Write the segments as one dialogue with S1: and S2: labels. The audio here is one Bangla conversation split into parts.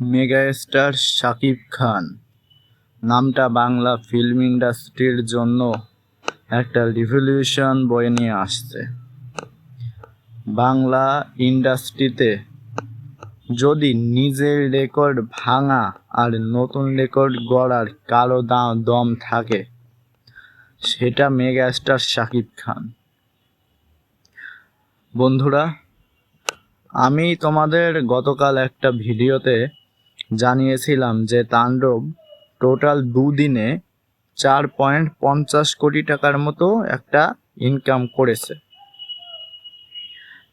S1: মেগাস্টার শাকিব খান। নামটা বাংলা ফিল্ম ইন্ডাস্ট্রির জন্য একটা রিভলিউশন বয়ে নিয়ে আসছে। বাংলা ইন্ডাস্ট্রিতে যদি নিজের রেকর্ড ভাঙা আর নতুন রেকর্ড গড়ার কারও দা- দম থাকে, সেটা মেগাস্টার শাকিব খান। বন্ধুরা, আমি তোমাদের গতকাল একটা ভিডিওতে জানিয়েছিলাম যে তাণ্ডব টোটাল দুদিনে চার পয়েন্ট পঞ্চাশ কোটি টাকার মতো একটা ইনকাম করেছে।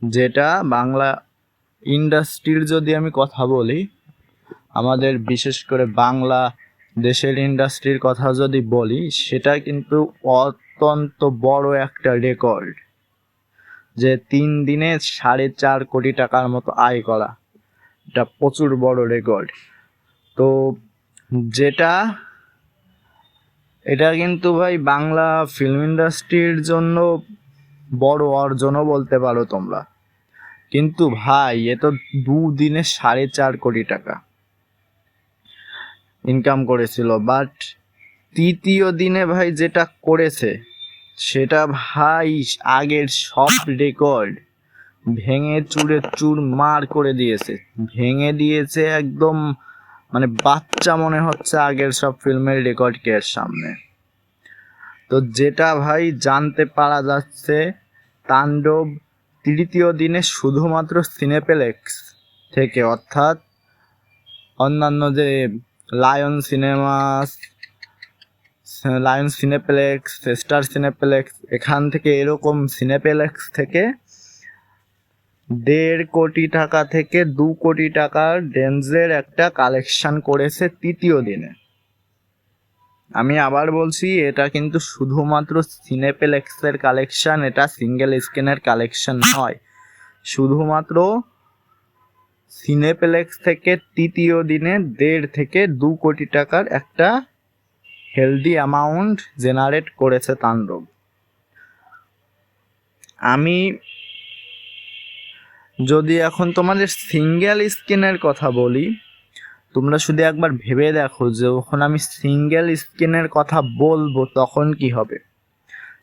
S1: যেটা বাংলা ইন্ডাস্ট্রির যদি আমি কথা বলি, আমাদের বিশেষ করে বাংলা দেশের ইন্ডাস্ট্রির কথা যদি বলি, সেটা কিন্তু অত্যন্ত বড় একটা রেকর্ড যে তিন দিনে সাড়ে চার কোটি টাকার মতো আয় করা। এটা প্রচুর বড় রেকর্ড তো যেটা, এটা কিন্তু ভাই বাংলা ফিল্ম ইন্ডাস্ট্রির জন্য বড় অর্জনও বলতে পারো তোমরা। কিন্তু ভাই, এ তো দুদিনে সাড়ে চার কোটি টাকা ইনকাম করেছিল। বাট তৃতীয় দিনে ভাই যেটা করেছে, সেটা ভাই আগের সব রেকর্ড ভেঙে চুরে চুর মার করে দিয়েছে। ভেঙে দিয়েছে একদম মানে বাচ্চা মনে হচ্ছে আগের সব ফিল্মের রেকর্ড কে এর সামনে। তো যেটা ভাই জানতে পারা যাচ্ছে, তাণ্ডব তৃতীয় দিনে শুধুমাত্র সিনেপেলেক্স থেকে, অর্থাৎ অন্যান্য যে lion cinemas lion cineplex star cineplex এখান থেকে এরকম সিনেপ্লেক্স থেকে দেড় কোটি টাকা থেকে দু কোটি টাকার রেঞ্জের একটা কালেকশন করেছে তৃতীয় দিনে। আমি আবার বলছি, এটা কিন্তু শুধুমাত্র সিনেপ্লেক্সের কালেকশন, এটা সিঙ্গেল স্ক্রিনের কালেকশন নয়। শুধুমাত্র সিনেপ্লেক্স থেকে তৃতীয় দিনে দেড় থেকে দু কোটি টাকার একটা হেলদি অ্যামাউন্ট জেনারেট করেছে তাণ্ডব। আমি যদি এখন তোমাদের সিঙ্গেল স্ক্রিনের কথা বলি, তোমরা শুধু একবার ভেবে দেখো যে যখন আমি সিঙ্গেল স্ক্রিনের কথা বলব তখন কি হবে।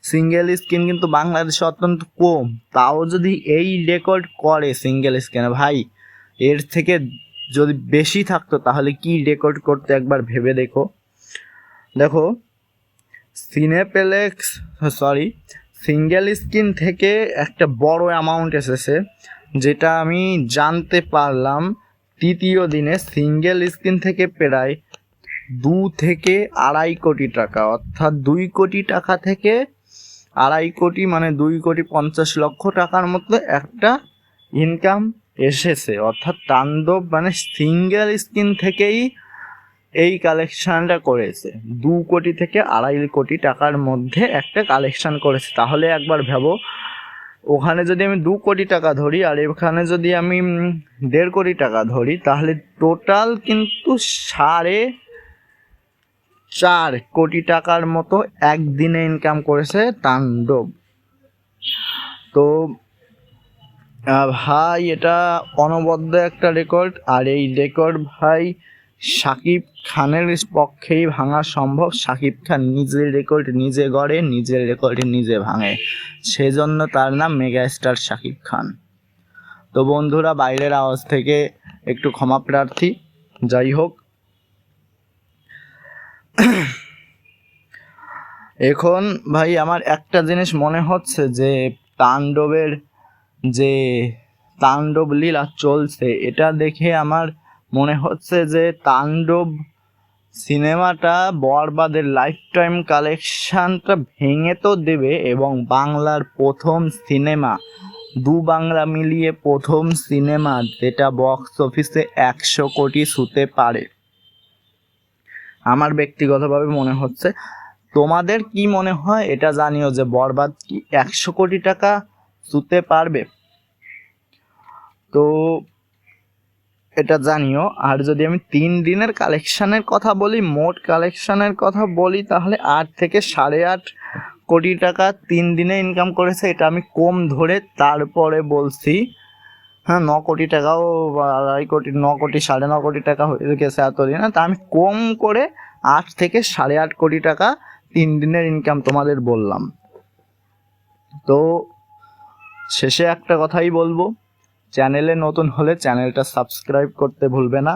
S1: সিঙ্গেল স্ক্রিন কিন্তু বাংলাদেশে অত্যন্ত কম, তাও যদি এই রেকর্ড করে সিঙ্গেল স্ক্রিনে ভাই, এর থেকে যদি বেশি থাকতো তাহলে কি রেকর্ড করতে একবার ভেবে দেখো। দেখো সিনেপ্লেক্স সরি সিঙ্গেল স্ক্রিন থেকে একটা বড় অ্যামাউন্ট এসেছে। যেটা আমি জানতে পারলাম তৃতীয় দিনে সিঙ্গেল স্ক্রিন থেকে প্রায় দু থেকে আড়াই কোটি টাকা, অর্থাৎ দুই কোটি টাকা থেকে আড়াই কোটি মানে দুই কোটি পঞ্চাশ লক্ষ টাকার মতো একটা ইনকাম এসেছে। অর্থাৎ তাণ্ডব মানে সিঙ্গেল স্ক্রিন থেকেই এই কালেকশানটা করেছে। দু কোটি থেকে আড়াই কোটি টাকার মধ্যে একটা কালেকশান করেছে। তাহলে একবার ভেবো ওখানে যদি আমি দু কোটি টাকা ধরি, আর এখানে যদি আমি দেড় কোটি টাকা ধরি, তাহলে টোটাল কিন্তু সাড়ে চার কোটি টাকার মতো একদিনে ইনকাম করেছে তাণ্ডব। তো ভাই, এটা অনবদ্য একটা রেকর্ড আর এই রেকর্ড ভাই সাকিব খানের পক্ষেই ভাঙা সম্ভব। সাকিব খান নিজের রেকর্ড নিজে গড়ে, নিজের রেকর্ড নিজে ভাঙে। সেজন্য তার নাম মেগা স্টার সাকিব খান। তো বন্ধুরা, বাইরের আওয়াজ থেকে একটু ক্ষমা প্রার্থী। যাই হোক। এখন ভাই, আমার একটা জিনিস মনে হচ্ছে যে তাণ্ডবের যে তাণ্ডব লীলা চলছে, এটা দেখে আমার মনে হচ্ছে যে তাণ্ডব সিনেমাটা বরবাদের লাইফ টাইম কালেকশনটা ভেঙে তো দেবে এবং বাংলার প্রথম সিনেমা, দু বাংলা মিলিয়ে প্রথম সিনেমা যেটা বক্স অফিসে একশো কোটি ছুতে পারে। আমার ব্যক্তিগতভাবে মনে হচ্ছে। তোমাদের কি মনে হয়? এটা জানিও যে বরবাদ কি একশো কোটি টাকা ছুতে পারবে? তো এটা জানিও, আর যদি আমি তিন দিনের কালেকশনের কথা বলি, মোট কালেকশনের কথা বলি, তাহলে আট থেকে সাড়ে আট কোটি টাকা তিন দিনে ইনকাম করেছে, এটা আমি কম ধরে তারপরে বলছি। হ্যাঁ ন কোটি টাকাও আড়াই কোটি, ন কোটি, সাড়ে ন কোটি টাকা হয়ে গেছে এতদিনে তা আমি কম করে আট থেকে সাড়ে আট কোটি টাকা তিন দিনের ইনকাম তোমাদের বললাম। তো শেষে একটা কথাই বলব চ্যানেলে নতুন হলে চ্যানেলটা সাবস্ক্রাইব করতে ভুলবে না।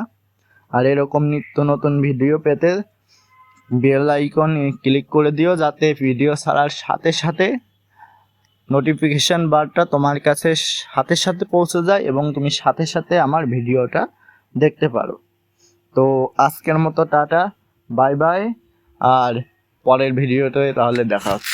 S1: আর এরকম নিত্য নতুন ভিডিও পেতে বেল আইকন ক্লিক করে দিও, যাতে ভিডিও ছাড়ার সাথে সাথে নোটিফিকেশান বারটা তোমার কাছে সাথে সাথে পৌঁছে যায় এবং তুমি সাথে সাথে আমার ভিডিওটা দেখতে পারো। তো আজকের মতো টাটা, বাই বাই, আর পরের ভিডিওতে তাহলে দেখা হচ্ছে।